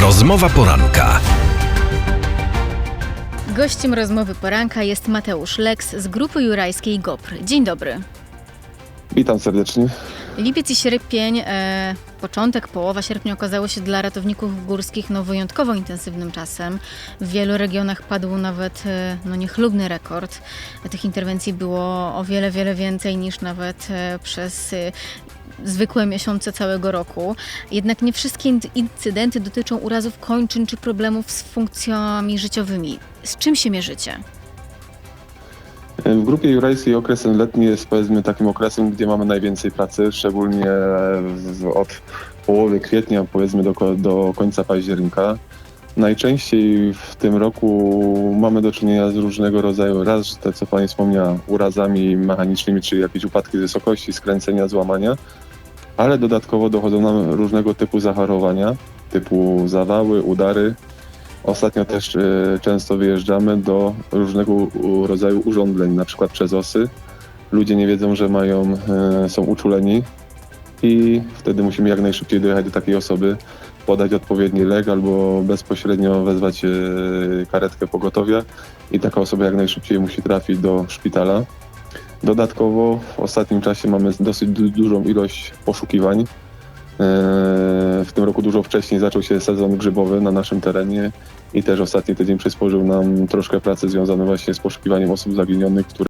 Rozmowa poranka. Gościem rozmowy poranka jest Mateusz Leks z grupy jurajskiej GOPR. Dzień dobry. Witam serdecznie. Lipiec i sierpień, e, początek, połowa sierpnia okazało się dla ratowników górskich no, wyjątkowo intensywnym czasem. W wielu regionach padł nawet e, no, niechlubny rekord. Tych interwencji było o wiele, wiele więcej niż nawet e, przez e, zwykłe miesiące całego roku. Jednak nie wszystkie in- incydenty dotyczą urazów kończyn czy problemów z funkcjami życiowymi. Z czym się mierzycie? W grupie jurajskiej okresem letni jest powiedzmy takim okresem, gdzie mamy najwięcej pracy, szczególnie od połowy kwietnia powiedzmy do, do końca października. Najczęściej w tym roku mamy do czynienia z różnego rodzaju, raz te co Pani wspomniała, urazami mechanicznymi, czyli jakieś upadki z wysokości, skręcenia, złamania, ale dodatkowo dochodzą nam różnego typu zachorowania, typu zawały, udary, Ostatnio też e, często wyjeżdżamy do różnego rodzaju urządzeń, na przykład przez osy. Ludzie nie wiedzą, że mają, e, są uczuleni i wtedy musimy jak najszybciej dojechać do takiej osoby, podać odpowiedni lek albo bezpośrednio wezwać e, karetkę pogotowia i taka osoba jak najszybciej musi trafić do szpitala. Dodatkowo w ostatnim czasie mamy dosyć du- dużą ilość poszukiwań. E, W tym roku dużo wcześniej zaczął się sezon grzybowy na naszym terenie i też ostatni tydzień przysporzył nam troszkę pracy związanej właśnie z poszukiwaniem osób zaginionych, które